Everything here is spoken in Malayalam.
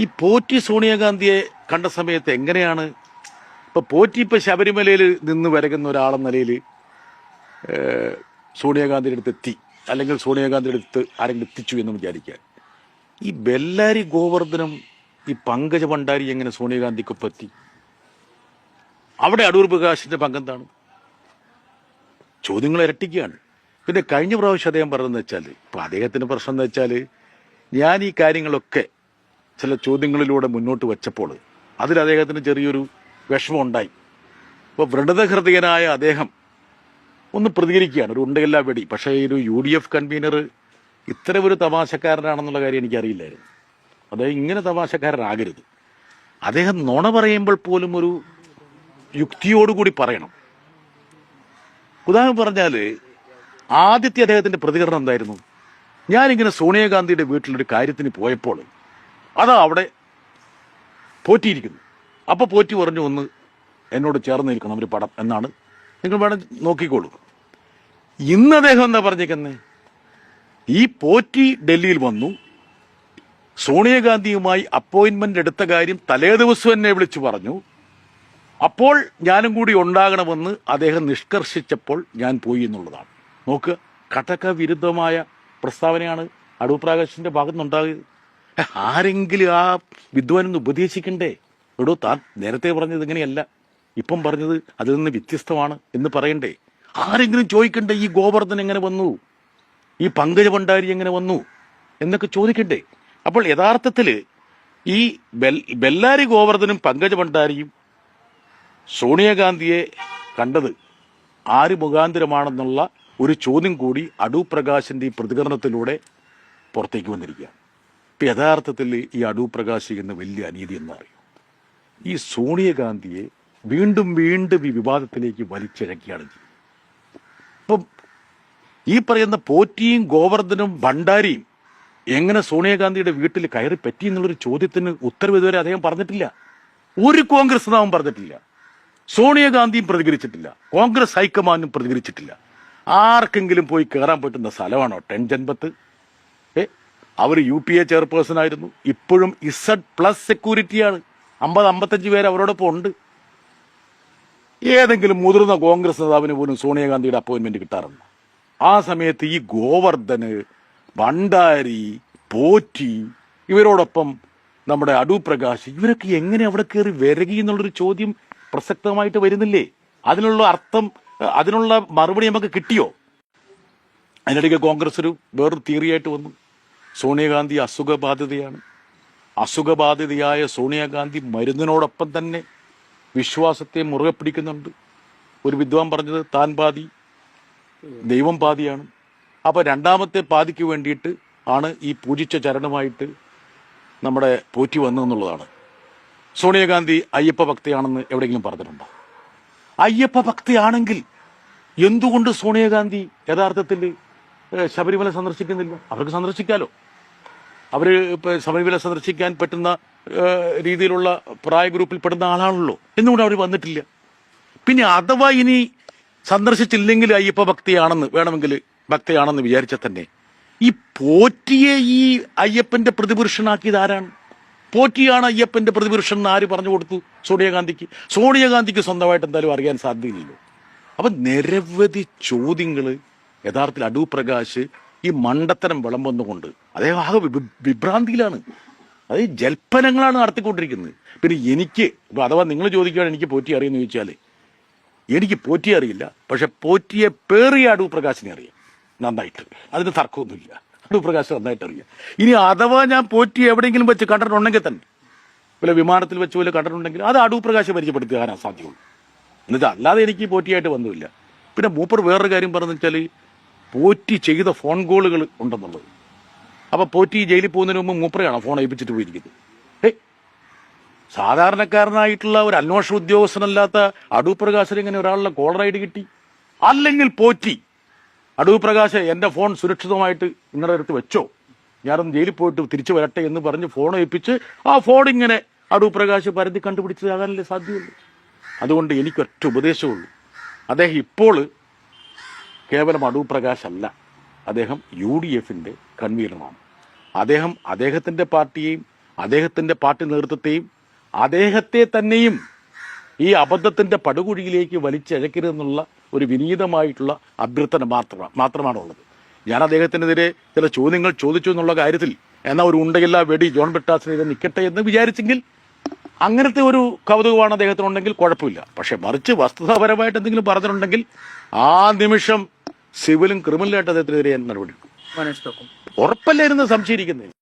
ഈ പോറ്റി സോണിയാഗാന്ധിയെ കണ്ട സമയത്ത് എങ്ങനെയാണ് ഇപ്പൊ പോറ്റി ഇപ്പൊ ശബരിമലയിൽ നിന്ന് വരകുന്ന ഒരാളെന്ന നിലയിൽ സോണിയാഗാന്ധിയുടെ അടുത്ത് എത്തി. അല്ലെങ്കിൽ സോണിയാഗാന്ധിയുടെ അടുത്ത് ആരെങ്കിലും എത്തിച്ചു എന്ന് വിചാരിക്കാൻ ഈ ബെല്ലാരി ഗോവർദ്ധനം ഈ പങ്കജ ഭണ്ഡാരി എങ്ങനെ സോണിയാഗാന്ധിക്കൊപ്പം എത്തി? അവിടെ അടൂർ പ്രകാശിന്റെ പങ്കെന്താണ്? ചോദ്യങ്ങൾ ഇരട്ടിക്കുകയാണ്. പിന്നെ കഴിഞ്ഞ പ്രാവശ്യം അദ്ദേഹം പറഞ്ഞതെന്ന് വെച്ചാൽ ഇപ്പൊ അദ്ദേഹത്തിന്റെ പ്രശ്നം എന്ന് വെച്ചാൽ ഞാൻ ഈ കാര്യങ്ങളൊക്കെ ചില ചോദ്യങ്ങളിലൂടെ മുന്നോട്ട് വെച്ചപ്പോൾ അതിൽ അദ്ദേഹത്തിന് ചെറിയൊരു വിഷമം ഉണ്ടായി. അപ്പോൾ വ്രണതഹൃദയനായ അദ്ദേഹം ഒന്ന് പ്രതികരിക്കുകയാണ്. ഒരു ഉണ്ടയില്ല വെടി. പക്ഷേ ഒരു യു ഡി എഫ് കൺവീനർ ഇത്തരം ഒരു തമാശക്കാരനാണെന്നുള്ള കാര്യം എനിക്കറിയില്ലായിരുന്നു. അദ്ദേഹം ഇങ്ങനെ തമാശക്കാരനാകരുത്. അദ്ദേഹം നുണ പറയുമ്പോൾ പോലും ഒരു യുക്തിയോടുകൂടി പറയണം. ഉദാഹരണം പറഞ്ഞാൽ ആദ്യത്തെ അദ്ദേഹത്തിന്റെ പ്രതികരണം എന്തായിരുന്നു? ഞാനിങ്ങനെ സോണിയാഗാന്ധിയുടെ വീട്ടിലൊരു കാര്യത്തിന് പോയപ്പോൾ അതാ അവിടെ പോറ്റിയിരിക്കുന്നു. അപ്പൊ പോറ്റി പറഞ്ഞു ഒന്ന് എന്നോട് ചേർന്ന് നിൽക്കണം ഒരു പടം എന്നാണ്. നിങ്ങൾ വേണം നോക്കിക്കോളൂ. ഇന്ന് അദ്ദേഹം എന്താ പറഞ്ഞേക്കുന്നത് ഈ പോറ്റി ഡൽഹിയിൽ വന്നു. സോണിയാഗാന്ധിയുമായി അപ്പോയിന്റ്മെന്റ് എടുത്ത കാര്യം തലേ ദിവസം എന്നെ വിളിച്ചു പറഞ്ഞു. അപ്പോൾ ഞാനും കൂടി ഉണ്ടാകണമെന്ന് അദ്ദേഹം നിഷ്കർഷിച്ചപ്പോൾ ഞാൻ പോയി എന്നുള്ളതാണ്. നോക്ക് കടക വിരുദ്ധമായ പ്രസ്താവനയാണ് അടൂപ്രാകാശിന്റെ ഭാഗത്തുനിന്നുണ്ടാകുന്നത് ആരെങ്കിലും ആ വിദ്വാനൊന്ന് ഉപദേശിക്കണ്ടേ? എടോ താൻ നേരത്തെ പറഞ്ഞത് ഇങ്ങനെയല്ല. ഇപ്പം പറഞ്ഞത് അതിൽ നിന്ന് വ്യത്യസ്തമാണ് എന്ന് പറയണ്ടേ? ആരെങ്കിലും ചോദിക്കണ്ടേ ഈ ഗോവർദ്ധൻ എങ്ങനെ വന്നു? ഈ പങ്കജ ഭണ്ഡാരി എങ്ങനെ വന്നു? എന്നൊക്കെ ചോദിക്കണ്ടേ? അപ്പോൾ യഥാർത്ഥത്തിൽ ഈ ബെല്ലാരി ഗോവർദ്ധനും പങ്കജ ഭണ്ഡാരിയും സോണിയാഗാന്ധിയെ കണ്ടത് ആര് മുഖാന്തരമാണെന്നുള്ള ഒരു ചോദ്യം കൂടി അടൂപ്രകാശിന്റെ ഈ പ്രതികരണത്തിലൂടെ പുറത്തേക്ക് വന്നിരിക്കുകയാണ്. യഥാർത്ഥത്തിൽ ഈ അടൂർ ചെയ്യുന്ന വലിയ അനീതി എന്നറിയും. ഈ സോണിയാഗാന്ധിയെ വീണ്ടും വീണ്ടും ഈ വിവാദത്തിലേക്ക് വലിച്ചിഴക്കുകയാണ് അപ്പം ഈ പറയുന്ന പോറ്റിയും ഗോവർദ്ധനും ഭണ്ഡാരിയും എങ്ങനെ സോണിയാഗാന്ധിയുടെ വീട്ടിൽ കയറി പറ്റി എന്നുള്ളൊരു ചോദ്യത്തിന് ഉത്തരവ് ഇതുവരെ അദ്ദേഹം പറഞ്ഞിട്ടില്ല. ഒരു കോൺഗ്രസ് നേതാവും പറഞ്ഞിട്ടില്ല. സോണിയാഗാന്ധിയും പ്രതികരിച്ചിട്ടില്ല. കോൺഗ്രസ് ഹൈക്കമാൻഡും പ്രതികരിച്ചിട്ടില്ല. ആർക്കെങ്കിലും പോയി കയറാൻ പറ്റുന്ന സ്ഥലമാണോ ടെൻ ജൻപത്ത്? അവർ യു പി എ ചെയർപേഴ്സൺ ആയിരുന്നു ഇപ്പോഴും ഇസഡ് പ്ലസ് സെക്യൂരിറ്റിയാണ്. അമ്പത് അമ്പത്തഞ്ച് പേര് അവരോടൊപ്പം ഉണ്ട്. ഏതെങ്കിലും മുതിർന്ന കോൺഗ്രസ് നേതാവിന് പോലും സോണിയാഗാന്ധിയുടെ അപ്പോയിന്റ്മെന്റ് കിട്ടാറുണ്ട് ആ സമയത്ത് ഈ ഗോവർദ്ധന് ഭണ്ഡാരി പോറ്റി ഇവരോടൊപ്പം നമ്മുടെ അടൂപ്രകാശ് ഇവരൊക്കെ എങ്ങനെ അവിടെ കയറി വരകി എന്നുള്ളൊരു ചോദ്യം പ്രസക്തമായിട്ട് വരുന്നില്ലേ? അതിനുള്ള അർത്ഥം അതിനുള്ള മറുപടി നമുക്ക് കിട്ടിയോ? അതിനിടയ്ക്ക് കോൺഗ്രസ് ഒരു വേറൊരു തിയറിയായിട്ട് വന്നു. സോണിയാഗാന്ധി അസുഖബാധിതയാണ്. അസുഖബാധിതയായ സോണിയാഗാന്ധി മരുന്നിനോടൊപ്പം തന്നെ വിശ്വാസത്തെ മുറുകെ പിടിക്കുന്നുണ്ട്. ഒരു വിദ്വാൻ പറഞ്ഞത് താൻ പാതി ദൈവം പാതിയാണ്. അപ്പോൾ രണ്ടാമത്തെ പാതിക്ക് വേണ്ടിയിട്ട് ആണ് ഈ പൂജിച്ച ചരണമായിട്ട് നമ്മുടെ പോറ്റി വന്നതെന്നുള്ളതാണ്. സോണിയാഗാന്ധി അയ്യപ്പ ഭക്തയാണെന്ന് എവിടെയെങ്കിലും പറഞ്ഞിട്ടുണ്ടോ? അയ്യപ്പ ഭക്തയാണെങ്കിൽ എന്തുകൊണ്ട് സോണിയാഗാന്ധി യഥാർത്ഥത്തിൽ ശബരിമല സന്ദർശിക്കുന്നില്ല? അവർക്ക് സന്ദർശിക്കാലോ? അവർ ഇപ്പോൾ ശബരിമല സന്ദർശിക്കാൻ പറ്റുന്ന രീതിയിലുള്ള പ്രായ ഗ്രൂപ്പിൽ പെടുന്ന ആളാണല്ലോ. എന്നുകൊണ്ട് അവർ വന്നിട്ടില്ല. പിന്നെ അഥവാ ഇനി സന്ദർശിച്ചില്ലെങ്കിൽ അയ്യപ്പ ഭക്തിയാണെന്ന് വേണമെങ്കിൽ ഭക്തയാണെന്ന് വിചാരിച്ച തന്നെ ഈ പോറ്റിയെ ഈ അയ്യപ്പന്റെ പ്രതിപുരുഷനാക്കിയത് ആരാണ്? പോറ്റിയാണ് അയ്യപ്പന്റെ പ്രതിപുരുഷൻ എന്ന് ആര് പറഞ്ഞു കൊടുത്തു സോണിയാഗാന്ധിക്ക്? സോണിയാഗാന്ധിക്ക് സ്വന്തമായിട്ട് എന്തായാലും അറിയാൻ സാധ്യതയില്ലല്ലോ. അപ്പം നിരവധി ചോദ്യങ്ങൾ യഥാർത്ഥത്തിൽ അടൂർ പ്രകാശ് ഈ മണ്ടത്തരം വിളമ്പുന്നുകൊണ്ട് അദ്ദേഹം ആകെ വിഭ- വിഭ്രാന്തിയിലാണ്. അത് ജൽപ്പനങ്ങളാണ് നടത്തിക്കൊണ്ടിരിക്കുന്നത്. പിന്നെ എനിക്ക് അഥവാ നിങ്ങൾ ചോദിക്കുകയാണ് എനിക്ക് പോറ്റി അറിയുമെന്ന് ചോദിച്ചാൽ എനിക്ക് പോറ്റിയെ അറിയില്ല. പക്ഷെ പോറ്റിയെ പേറിയ അടൂ പ്രകാശിനെ അറിയാം. നന്നായിട്ട്. അതിന് തർക്കമൊന്നുമില്ല. അടൂ പ്രകാശ് നന്നായിട്ട് അറിയാം. ഇനി അഥവാ ഞാൻ പോറ്റി എവിടെയെങ്കിലും വെച്ച് കണ്ടിട്ടുണ്ടെങ്കിൽ തന്നെ വല്ല വിമാനത്തിൽ വെച്ച് വല്ല കണ്ടിട്ടുണ്ടെങ്കിൽ അത് അടൂർ പ്രകാശ് പരിചയപ്പെടുത്താൻ സാധ്യമുള്ളൂ എന്നിട്ട് അല്ലാതെ എനിക്ക് പോറ്റിയായിട്ട് ബന്ധമില്ല. പിന്നെ മൂപ്പർ വേറൊരു കാര്യം പറഞ്ഞു വെച്ചാൽ പോറ്റി ചെയ്ത ഫോൺ കോളുകൾ ഉണ്ടെന്നുള്ളത്. അപ്പൊ പോറ്റി ജയിലിൽ പോകുന്നതിന് മുമ്പ് മൂപ്പറയാണ് ഫോൺ ഏൽപ്പിച്ചിട്ട് പോയിരിക്കുന്നത്? സാധാരണക്കാരനായിട്ടുള്ള ഒരു അന്വേഷണ ഉദ്യോഗസ്ഥനല്ലാത്ത അടൂ പ്രകാശിന് ഇങ്ങനെ ഒരാളുടെ കോളർ ഐ ഡി കിട്ടി? അല്ലെങ്കിൽ പോറ്റി അടൂ പ്രകാശ് എന്റെ ഫോൺ സുരക്ഷിതമായിട്ട് നിങ്ങളുടെ അടുത്ത് വെച്ചോ? ഞാനൊന്ന് ജയിലിൽ പോയിട്ട് തിരിച്ചു വരട്ടെ എന്ന് പറഞ്ഞ് ഫോൺ ഏൽപ്പിച്ച് ആ ഫോൺ ഇങ്ങനെ അടൂ പ്രകാശ് പരതി കണ്ടുപിടിച്ചതാകാനല്ലേ സാധ്യതയുള്ളൂ? അതുകൊണ്ട് എനിക്കൊറ്റ ഉപദേശമുള്ളൂ. അദ്ദേഹം ഇപ്പോൾ കേവലം അടൂർ പ്രകാശ് അല്ല അദ്ദേഹം യു ഡി എഫിന്റെ കൺവീനറാണ്. അദ്ദേഹം അദ്ദേഹത്തിന്റെ പാർട്ടിയെയും അദ്ദേഹത്തിന്റെ പാർട്ടി നേതൃത്വത്തെയും അദ്ദേഹത്തെ തന്നെയും ഈ അബദ്ധത്തിന്റെ പടുകുഴിയിലേക്ക് വലിച്ചഴക്കരുതെന്നുള്ള ഒരു വിനീതമായിട്ടുള്ള അഭ്യർത്ഥന മാത്രമാണ് മാത്രമാണുള്ളത്. ഞാൻ അദ്ദേഹത്തിനെതിരെ ചില ചോദ്യങ്ങൾ ചോദിച്ചു എന്നുള്ള കാര്യത്തിൽ എന്നാൽ ഒരു ഉണ്ടയില്ല വെടി ജോൺ ബ്രിട്ടാസിനെതിരെ നിൽക്കട്ടെ എന്ന് വിചാരിച്ചെങ്കിൽ അങ്ങനത്തെ ഒരു കൗതുകമാണ് അദ്ദേഹത്തിനുണ്ടെങ്കിൽ കുഴപ്പമില്ല. പക്ഷേ മറിച്ച് വസ്തുതാപരമായിട്ട് എന്തെങ്കിലും പറഞ്ഞിട്ടുണ്ടെങ്കിൽ ആ നിമിഷം സിവിലും ക്രിമിനലായിട്ട് അദ്ദേഹത്തിനെതിരെ നടപടി ഉറപ്പല്ലായിരുന്നു സംശയിക്കുന്നത്